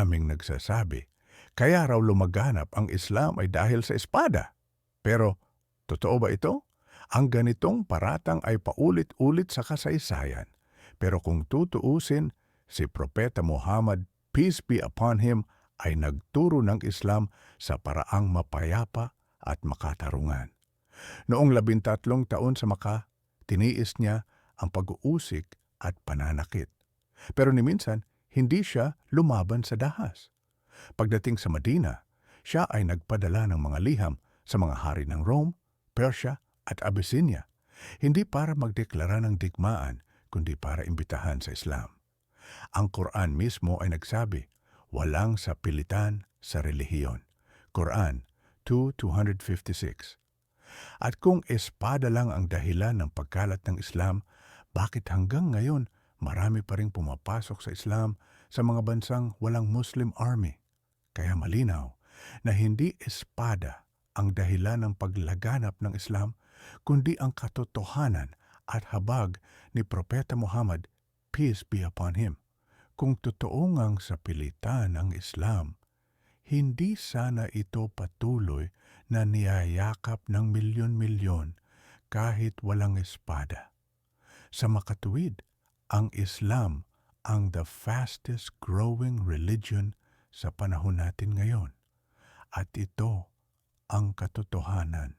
Maraming nagsasabi, kaya raw lumaganap ang Islam ay dahil sa espada. Pero, totoo ba ito? Ang ganitong paratang ay paulit-ulit sa kasaysayan. Pero kung tutuusin, si Propeta Muhammad, peace be upon him, ay nagturo ng Islam sa paraang mapayapa at makatarungan. Noong labintatlong taon sa Maka, tiniis niya ang pag-uusik at pananakit. Pero ni minsan, hindi siya lumaban sa dahas. Pagdating sa Medina, siya ay nagpadala ng mga liham sa mga hari ng Rome, Persia at Abyssinia, hindi para magdeklara ng digmaan, kundi para imbitahan sa Islam. Ang Quran mismo ay nagsabi, walang sapilitan sa relihiyon. Quran 2.256 At kung espada lang ang dahilan ng pagkalat ng Islam, bakit hanggang ngayon marami pa rin pumapasok sa Islam sa mga bansang walang Muslim army? Kaya malinaw na hindi espada ang dahilan ng paglaganap ng Islam, kundi ang katotohanan at habag ni Propeta Muhammad, peace be upon him. Kung totoo ngang sapilitan ang Islam, hindi sana ito patuloy na niyayakap ng milyon-milyon kahit walang espada. Sa makatuwid, ang Islam ang the fastest growing religion sa panahon natin ngayon. At ito ang katotohanan.